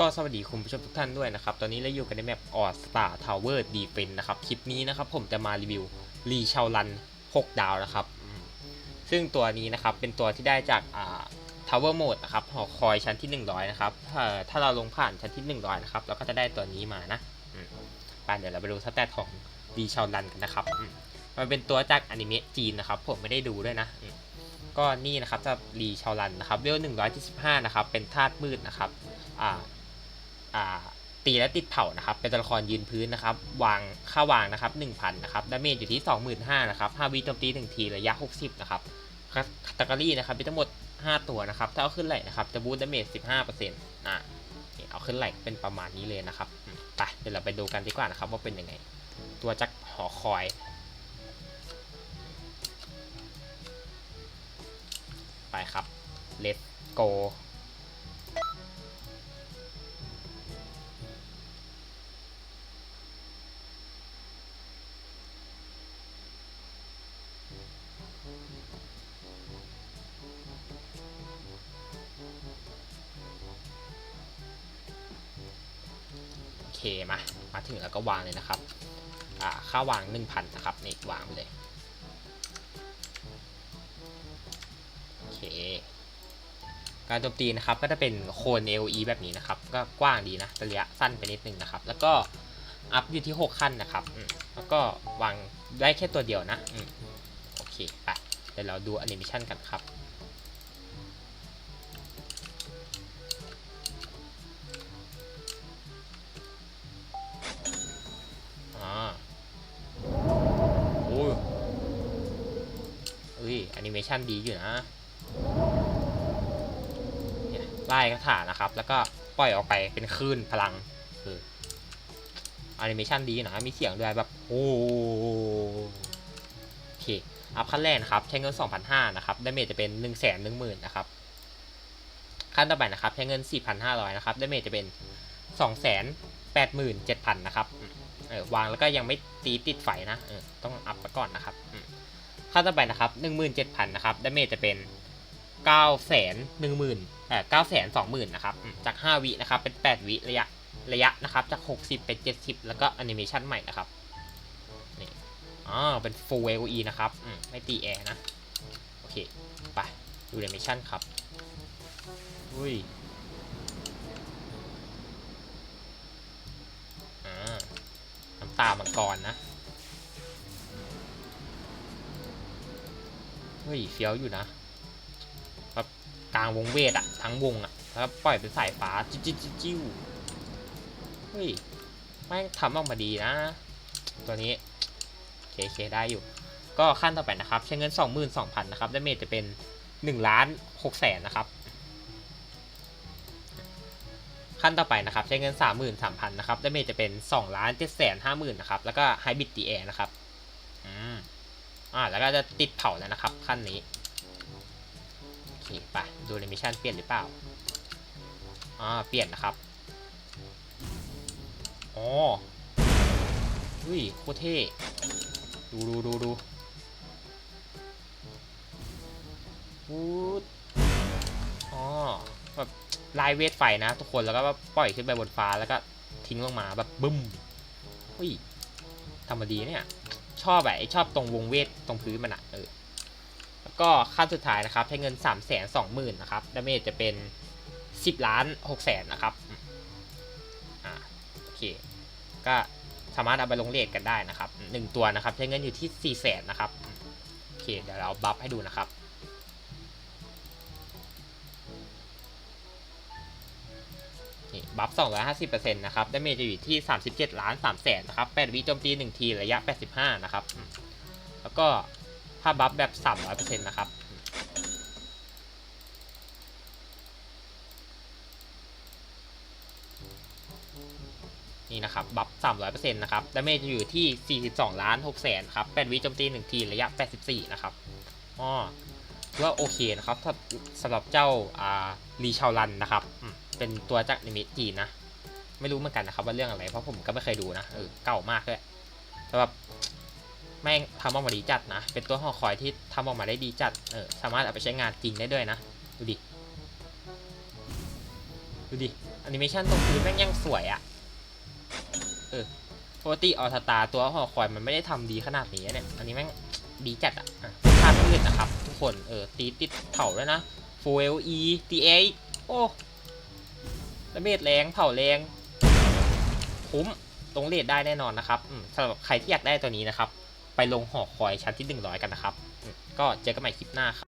ก็สวัสดีคุณผู้ชมทุกท่านด้วยนะครับ ตอนนี้เราอยู่กันในแมปออสตาทาวเวอร์ดีเฟนนะครับ คลิปนี้นะครับผมจะมารีวิวรีชาลัน 6 ดาวนะครับ ซึ่งตัวนี้นะครับเป็นตัวที่ได้จากอ่าทาวเวอร์โหมดนะครับหอคอยชั้นที่ 100 นะครับถ้าเราลงผ่านชั้นที่ 100 นะครับ เราก็จะได้ตัวนี้มานะไปเดี๋ยวเราไปดูสเตตของรีชาลันกันนะครับ มันเป็นตัวจากอนิเมะจีนนะครับ ผมไม่ได้ดูด้วยนะก็นี่นะครับจะรีชาวลันนะครับเวล175 นะครับ เป็นธาตุมืดนะครับ อ่า ตีและติดเผานะครับ เป็นตัวละครยืนพื้นนะครับ วางค่าวางนะครับ1,000นะครับ ดาเมจอยู่ที่ 25,000นะครับ5วิโจมตี1ทีระยะ 60นะครับคัตตากรีนะครับมีทั้งหมด 5 ตัวนะครับ ถ้าเอาขึ้นไหลนะครับ จะบูสต์ดาเมจ 15%อ่านี่เอาขึ้นไหลเป็นประมาณนี้เลยนะครับ ไป เดี๋ยวเราไปดูกันดีกว่านะครับว่าเป็นยังไง ตัวจักหอคอยไปครับ let's go มามาถึงแล้วก็วางเลยนะครับอ่าค่าวาง 1,000 นะครับนี่วางไปเลยโอเคการโจมตีนะครับก็จะเป็นโคน AOE แบบนี้นะครับ ก็กว้างดีนะระยะสั้นไปนิดนึงนะครับ แล้วก็อัพอยู่ที่ 6 ขั้นนะครับแล้วก็วางได้แค่ตัวเดียวนะอโอเคไปเดี๋ยวเราดูแอนิเมชันกันครับ แอนิเมชันดีอยู่นะไล่กระถานะครับ แล้วก็ปล่อยออกไปเป็นคลื่นพลังคือแอนิเมชันดีนะ มีเสียงด้วยแบบโอ้โอเค อัพขั้นแรกนะครับ ใช้เงิน 2,500 นะครับดาเมจจะเป็น 1 1 0 0 0 0นะครับ ขั้นต่อไปนะครับ ใช้เงิน 4,500 นะครับดาเมจจะเป็น 287,000 นะครับวางแล้วก็ยังไม่ตีติดไฟนะต้องอัพไปก่อนนะครับ ค่าต่อไปนะครับหนึ่งหมื่นเจ็ดพันนะครับดาเมจจะเป็นเก้าแสนหนึ่งหมื่นเอ่อเก้าแสนสองหมื่นนะครับจากห้าวินะครับเป็นแปดวิระยะระยะนะครับจากหกสิบเป็นเจ็ดสิบแล้วก็แอนิเมชันใหม่นะครับนี่อ๋อเป็น full AOE นะครับไม่ตีแอร์นะ โอเค ไป ดูแอนิเมชันครับ อุ้ยอ่าน้ำตามังกรนะ เฮ้ยเฟี้ยวอยู่นะแบบกลางวงเวทอะทั้งวงอะแล้วปล่อยเป็นสายฟ้าจิ้วจิ้วจิ้วจิ้วเฮ้ยไม่งทำออกมาดีนะ ตัวนี้เคเคได้อยู่ ก็ขั้นต่อไปนะครับ ใช้เงิน 22,000นะครับดาเมจจะเป็น1ล้าน6แสนนะครับ ขั้นต่อไปนะครับ ใช้เงิน 33,000นะครับดาเมจจะเป็น2ล้าน7แสน50,000นะครับแล้วก็ไฮบิดตีแอร์นะครับ อ่าแล้วก็จะติดเผาแล้วนะครับขั้นนี้โอเคไปดูแอนิชันเปลี่ยนหรือเปล่าอ่าเปลี่ยนนะครับอ๋ออุ้ยโคตรเท่ดูดูดูดูวูดอ๋อแบบลายเวทไฟนะ ทุกคนแล้วก็ปล่อยขึ้นไปบนฟ้าแล้วก็ทิ้งลงมาแบบบึ้มอุ้ยทำมาดีเนี่ย ชอบแบบไอชอบตรงวงเวทตรงพื้นมันอะเออแล้วก็ขั้นสุดท้ายนะครับใช้เงิน3ามแสนสองหมื่นนะครับดาเมจจะเป็น 10 ล้าน6แสนนะครับอ่าโอเคก็สามารถเอาไปลงเลทกันได้นะครับหนึ่งตัวนะครับใช้เงินอยู่ที่4ี่แสนนะครับโอเคเดี๋ยวเราบัฟให้ดูนะครับ บัฟ 250%นะครับดาเมจจะอยู่ที่ 37 ล้าน3แสนนะครับ8วิโจมตี 1 ทีระยะ 85 นะครับ แล้วก็ถ้าบัฟแบบ 300%นะครับนี่นะครับบัฟ 300%นะครับดาเมจจะอยู่ที่ 42 ล้าน6แสนครับ8วิโจมตี 1 ทีระยะ 84 นะครับอ๋อว่าโอเคนะครับสำหรับเจ้าอ่ารีชาวลันนะครับ เป็นตัวจากนิเมะจีนนะ ไม่รู้เหมือนกันนะครับว่าเรื่องอะไร เพราะผมก็ไม่เคยดูนะเออเก่ามากเลยแต่แบบแม่งทำออกมาดีจัดนะ เป็นตัวหอคอยที่ทำออกมาได้ดีจัด เออ สามารถเอาไปใช้งานจริงได้ด้วยนะ ดูดิ ดูดิแอนิเมชันตรงพื้นแม่งยังสวยอะเออปกติออสตาตัวหอคอยมันไม่ได้ทำดีขนาดนี้เนี่ย อันนี้แม่งดีจัดอะ่ะภาพมืดนะครับ ทุกคน เออ ตีติดเผาด้วยนะ Full LE ตีเอโอ้ ดาเบิดแรงเผาแรงคุ้มตรงเลทได้แน่นอนนะครับสำหรับใครที่อยากได้ตัวนี้นะครับ ไปลงหอคอยชั้นที่ 100 กันนะครับ ก็เจอกันใหม่คลิปหน้าครับ